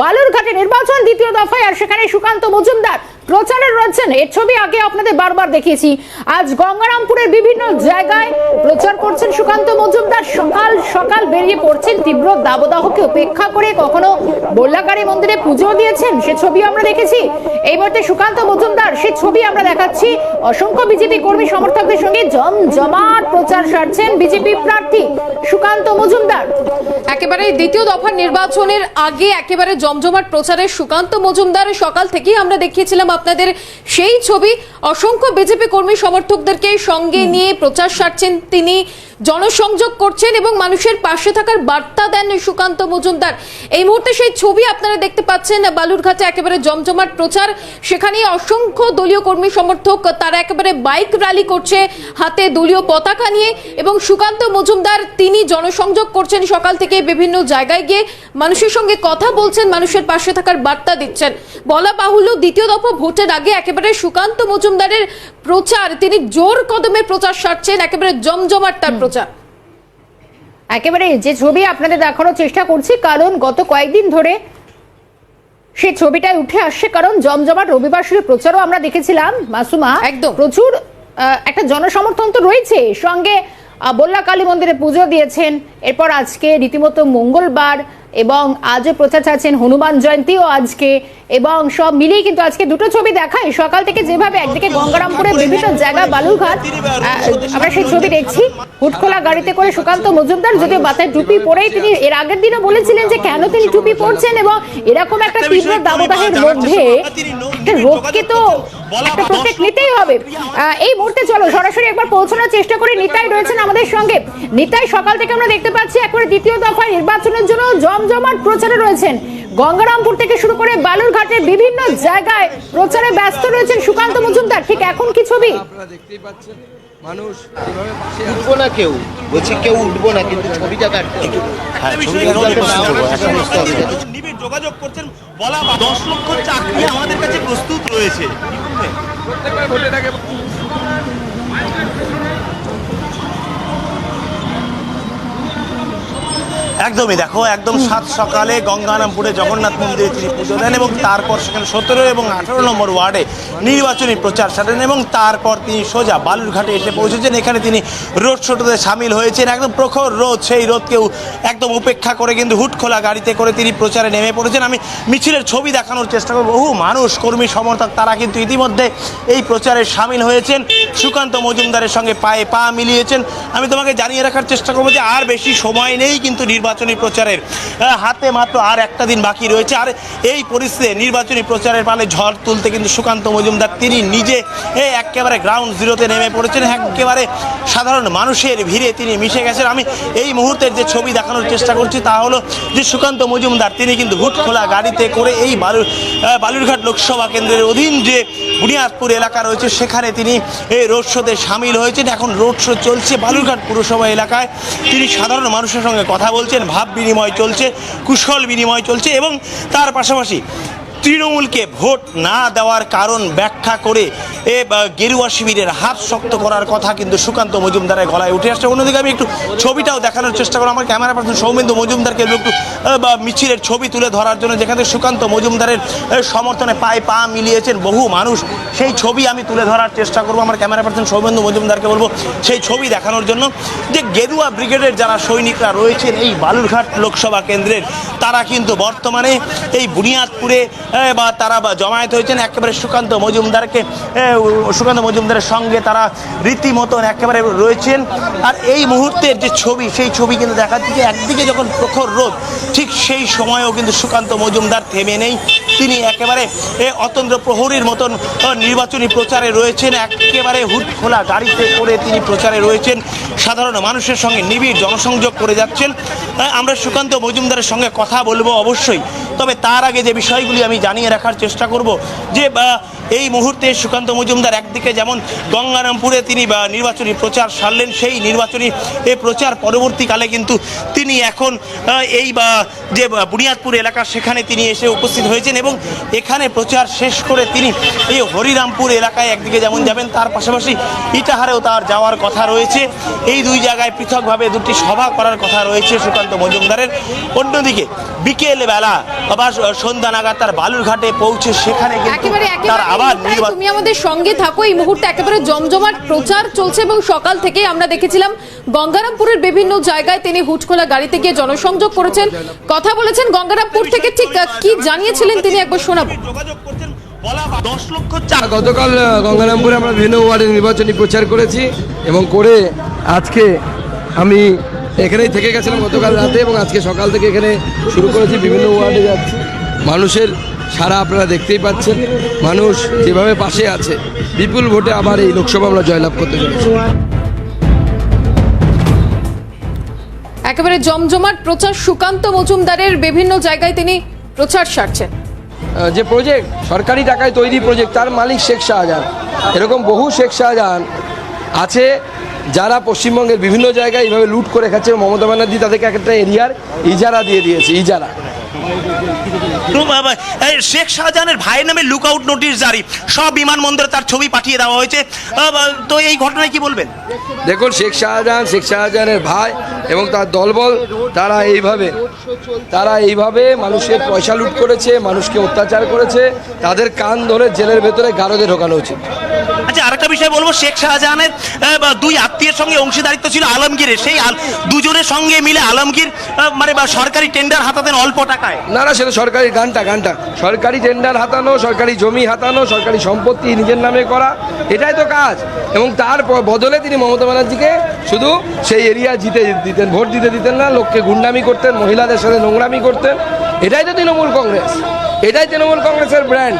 বালুরঘাটে নির্বাচন দ্বিতীয় দফায় আর সেখানে সুকান্ত মজুমদার প্রচারে রয়েছেন। এর ছবি আগে আপনাদের বারবার দেখিয়েছি। আজ গঙ্গারামপুরের বিভিন্ন জায়গায় প্রচার করছেন সুকান্ত মজুমদার। সকাল সকাল বেরিয়ে পড়ছেন তীব্র দাবদাহকে উপেক্ষা করে কখনো বল্লাকারী মন্দিরে পুজো দিয়েছেন, সে ছবি আমরা দেখেছি। এই মুহূর্তে সুকান্ত মজুমদার, সে ছবি আমরা দেখাচ্ছি। অসংখ্য বিজেপি কর্মী সমর্থকদের সঙ্গে জমজমাট প্রচার সারছেন বিজেপি প্রার্থী সুকান্ত মজুমদার। একেবারে দ্বিতীয় দফার নির্বাচনের আগে একেবারে জমজমাট প্রচারে সুকান্ত মজুমদার সকাল থেকেই আমরা দেখিয়েছিলাম আপনাদের সেই ছবি। অসংখ্য বিজেপি কর্মী সমর্থকদেরকে সঙ্গে নিয়ে প্রচার সারছেন তিনি। জনসংযোগ করছেন এবং মানুষের পাশে থাকার বার্তা দেন সুকান্ত মজুমদার। এই মুহূর্তে সেই ছবি আপনারা দেখতে পাচ্ছেন বালুরঘাটে একেবারে জমজমাট প্রচার। সেখানে অসংখ্য দলীয় কর্মী সমর্থক তারা একেবারে বাইক র্যালি করছে হাতে দলীয় পতাকা নিয়ে এবং সুকান্ত মজুমদার তিনি জনসংযোগ করছেন সকাল থেকে বিভিন্ন জায়গায় গিয়ে। মানুষের সঙ্গে কথা বলছেন মানুষের পাশে থাকার বার্তা দিচ্ছেন। বলা বাহুল্য দ্বিতীয় দফা ভোটের আগে একেবারে সুকান্ত মজুমদারের প্রচার তিনি জোর কদমে প্রচার সারছেন একেবারে জমজমাট তার প্রচার। একেবারে যে ছবি আপনাদের দেখানোর চেষ্টা করছি কারণ গত কয়েকদিন ধরে সেই ছবিটাই উঠে আসছে কারণ জমজমাট রবিবার শুরু প্রচারও আমরা দেখেছিলাম মাসুমা। একদম। প্রচুর একটা জনসমর্থন তো রয়েছে। সঙ্গে বল্লা কালী মন্দিরে পুজো দিয়েছেন এরপর আজকে রীতিমতো মঙ্গলবার এবং আজও প্রচার চাচ্ছেন হনুমান জয়ন্তীও আজকে এবং সব মিলিয়ে কিন্তু আজকে দুটো ছবি দেখাই সকাল থেকে যেভাবে একদিকে গঙ্গারামপুরের বিভিন্ন জায়গা বালুরঘাট আমরা সেই ছবি দেখছি। হুটখোলা গাড়িতে করে সুকান্ত মজুমদার যদিও মাথায় টুপি পরেই তিনি এর আগের দিনও বলেছিলেন যে কেন তিনি টুপি পরছেন এবং এরকম একটা তীব্র দাবদাহের মধ্যে একটা রোগকে তো একটা প্রত্যেক নিতেই হবে। এই মুহূর্তে চলো সরাসরি একবার পৌঁছানোর চেষ্টা করি। নিতাই রয়েছেন আমাদের সঙ্গে। নিতাই সকাল থেকে আমরা দেখতে পাচ্ছি একবার দ্বিতীয় দফায় নির্বাচনের জন্য জমজমাট প্রচারে রয়েছেন। গঙ্গারামপুর থেকে শুরু করে বালুরঘাটের বিভিন্ন জায়গায় প্রচারে ব্যস্ত রয়েছেন সুকান্ত মজুমদার। ঠিক এখন কি ছবি? আপনারা দেখতেই পাচ্ছেন মানুষ উঠবো না কেউ। বলছি কেউ উঠবো না কিন্তু ছবিটা কাটতে হবে হ্যাঁ নিবিড় যোগাযোগ করছেন বলা দশ লক্ষ চাকরি আমাদের কাছে প্রস্তুত রয়েছে। প্রত্যেকবার একদমই দেখো, একদম সাত সকালে গঙ্গারামপুরে জগন্নাথ মন্দিরে তিনি পুজো দেন এবং তারপর সেখানে সতেরো এবং আঠারো নম্বর ওয়ার্ডে নির্বাচনী প্রচার সারেন এবং তারপর তিনি সোজা বালুরঘাটে এসে পৌঁছেছেন। এখানে তিনি রোড শোটোতে সামিল হয়েছেন। একদম প্রখর রোদ, সেই রোদকেও একদম উপেক্ষা করে কিন্তু হুটখোলা গাড়িতে করে তিনি প্রচারে নেমে পড়েছেন। আমি মিছিলের ছবি দেখানোর চেষ্টা করব। বহু মানুষ, কর্মী, সমর্থক, তারা কিন্তু ইতিমধ্যে এই প্রচারে সামিল হয়েছেন। সুকান্ত মজুমদারের সঙ্গে পায়ে পা মিলিয়েছেন। আমি তোমাকে জানিয়ে রাখার চেষ্টা করব যে আর বেশি সময় নেই কিন্তু নির্বাচনী প্রচারের হাতে মাত্র আর একটা দিন বাকি রয়েছে। আর এই পরিস্থিতিতে নির্বাচনী প্রচারের পালে ঝড় তুলতে কিন্তু সুকান্ত মজুমদার, তিনি নিজে একেবারে গ্রাউন্ড জিরোতে নেমে পড়েছেন। একেবারে সাধারণ মানুষের ভিড়ে তিনি মিশে গেছেন। আমি এই মুহূর্তের যে ছবি দেখানোর চেষ্টা করছি তা হলো যে সুকান্ত মজুমদার, তিনি কিন্তু হুটখোলা গাড়িতে করে এই বালুর বালুরঘাট লোকসভা কেন্দ্রের অধীন যে বুনিয়াদপুর এলাকা রয়েছে। সেখানে তিনি এই রোড শোতে সামিল হয়েছেন। এখন রোড শো চলছে বালুরঘাট পুরসভা এলাকায়। তিনি সাধারণ মানুষের সঙ্গে কথা বলছেন, ভাব বিনিময় চলছে, কুশল বিনিময় চলছে এবং তার পাশাপাশি তৃণমূলকে ভোট না দেওয়ার কারণ ব্যাখ্যা করে এ গেরুয়া শিবিরের হাত শক্ত করার কথা কিন্তু সুকান্ত মজুমদারের গলায় উঠে আসছে। অন্যদিকে আমি একটু ছবিটাও দেখানোর চেষ্টা করব। আমার ক্যামেরা পার্সন সৌমেন্দু মজুমদারকে একটু বা, মিছিলের ছবি তুলে ধরার জন্য যেখানে সুকান্ত মজুমদারের সমর্থনে পায়ে পা মিলিয়েছেন বহু মানুষ সেই ছবি আমি তুলে ধরার চেষ্টা করব। আমার ক্যামেরা পার্সন সৌমেন্দু মজুমদারকে বলব সেই ছবি দেখানোর জন্য যে গেরুয়া ব্রিগেডের যারা সৈনিকরা রয়েছেন এই বালুরঘাট লোকসভা কেন্দ্রের তারা কিন্তু বর্তমানে এই বুনিয়াদপুরে বা তারা জমায়েত হয়েছেন। একেবারে সুকান্ত মজুমদারকে সুকান্ত মজুমদারের সঙ্গে তারা রীতিমতন একেবারে রয়েছেন। আর এই মুহূর্তের যে ছবি সেই ছবি কিন্তু দেখাচ্ছে যে একদিকে যখন প্রখর রোদ ঠিক সেই সময়েও কিন্তু সুকান্ত মজুমদার থেমে নেই। তিনি একেবারে এ, অতন্ত্র প্রহরীর মতন নির্বাচনী প্রচারে রয়েছেন। একেবারে হুট খোলা গাড়িতে করে তিনি প্রচারে রয়েছেন। সাধারণ মানুষের সঙ্গে নিবিড় জনসংযোগ করে যাচ্ছেন। আমরা সুকান্ত মজুমদারের সঙ্গে কথা বলব অবশ্যই। তবে তার আগে যে বিষয়গুলি আমি জানিয়ে রাখার চেষ্টা করব, যে এই মুহূর্তে সুকান্ত মজুমদার একদিকে যেমন গঙ্গারামপুরে তিনি নির্বাচনী প্রচার সারলেন, সেই নির্বাচনী, এ প্রচার পরবর্তীকালে কিন্তু তিনি এখন এই, বা, যে বুনিয়াদপুর এলাকা সেখানে তিনি এসে উপস্থিত হয়েছেন এবং এখানে প্রচার শেষ করে তিনি এই হরিরামপুর এলাকায় একদিকে যেমন যাবেন, তার পাশাপাশি ইটাহারেও তার যাওয়ার কথা রয়েছে। এই দুই জায়গায় পৃথকভাবে দুটি সভা করার কথা রয়েছে সুকান্ত মজুমদারের। অন্যদিকে বিকেল বেলা আবার সন্ধ্যা নাগাদ তার বালুরঘাটে পৌঁছে সেখানে কিন্তু একেবারে তার একেবারে আবার নির্বাচন তুমি আমাদের সঙ্গে থাকো। এই মুহূর্তে একেবারে জমজমাট প্রচার চলছে এবং সকাল থেকে আমরা দেখেছিলাম গঙ্গারামপুরের বিভিন্ন জায়গায় তিনি হুটখোলা গাড়িতে গিয়ে জনসংযোগ করেছেন। কথা বলেছেন গঙ্গারামপুর থেকে ঠিক কি জানিয়েছিলেন তিনি একবার শোনাবো। গতকাল গঙ্গারামপুরে আমরা বিভিন্ন ওয়ার্ডে নির্বাচনী প্রচার করেছি এবং করে আজকে আমি এখানেই থেকে গেছিলাম গতকাল রাতে এবং আজকে সকাল থেকে এখানে শুরু করেছি বিভিন্ন ওয়ার্ডে যাচ্ছি। মানুষের সারা আপনারা দেখতেই পাচ্ছেন মানুষ যেভাবে পাশে আছে বিপুল ভোটে আবার এই লোকসভা আমরা জয়লাভ করতে চলেছি। একেবারে জমজমাট প্রচার সুকান্ত মজুমদারের বিভিন্ন জায়গায় তিনি প্রচার সারছেন। যে প্রজেক্ট সরকারি টাকায় তৈরি প্রজেক্ট তার মালিক শেখ শাহজাহান। এরকম বহু শেখ শাহজাহান আছে যারা পশ্চিমবঙ্গের বিভিন্ন জায়গায় এইভাবে লুট করে খাচ্ছে মমতা ব্যানার্জি তাদেরকে একটা এরিয়ার ইজারা দিয়ে দিয়েছে ইজারা। শেখ শাহজাহানের ভাইয়ের নামে লুক আউট নোটিশ জারি। সব বিমানবন্দরে তার ছবি পাঠিয়ে দেওয়া হয়েছে। তো এই ঘটনায় কি বলবেন? দেখুন শেখ শাহজাহান শেখ শাহজাহানের ভাই এবং তার দলবল তারা এইভাবে তারা এইভাবে মানুষের পয়সা লুট করেছে মানুষকে অত্যাচার করেছে তাদের কান ধরে জেলের ভেতরে গারদে ঢোকানো উচিত। আচ্ছা আরেকটা বিষয় বলব, শেখ শাহজাহানের দুই আত্মীয়ের সঙ্গে অংশীদারিত্ব ছিল আলমগীরের সেই দুজনের সঙ্গে মিলে আলমগীর মানে বা সরকারি টেন্ডার হাতাতেন অল্প টাকায়। না না, সেটা সরকারি গানটা গানটা। সরকারি টেন্ডার হাতানো, সরকারি জমি হাতানো, সরকারি সম্পত্তি নিজের নামে করা, এটাই তো কাজ। এবং তার বদলে তিনি মমতা ব্যানার্জিকে শুধু সেই এরিয়া জিতে দিতেন, ভোট দিতে দিতেন না, লোককে গুন্ডামি করতেন, মহিলাদের সাথে নোংরামি করতেন। এটাই তো তৃণমূল কংগ্রেস। এটাই তৃণমূল কংগ্রেসের ব্র্যান্ড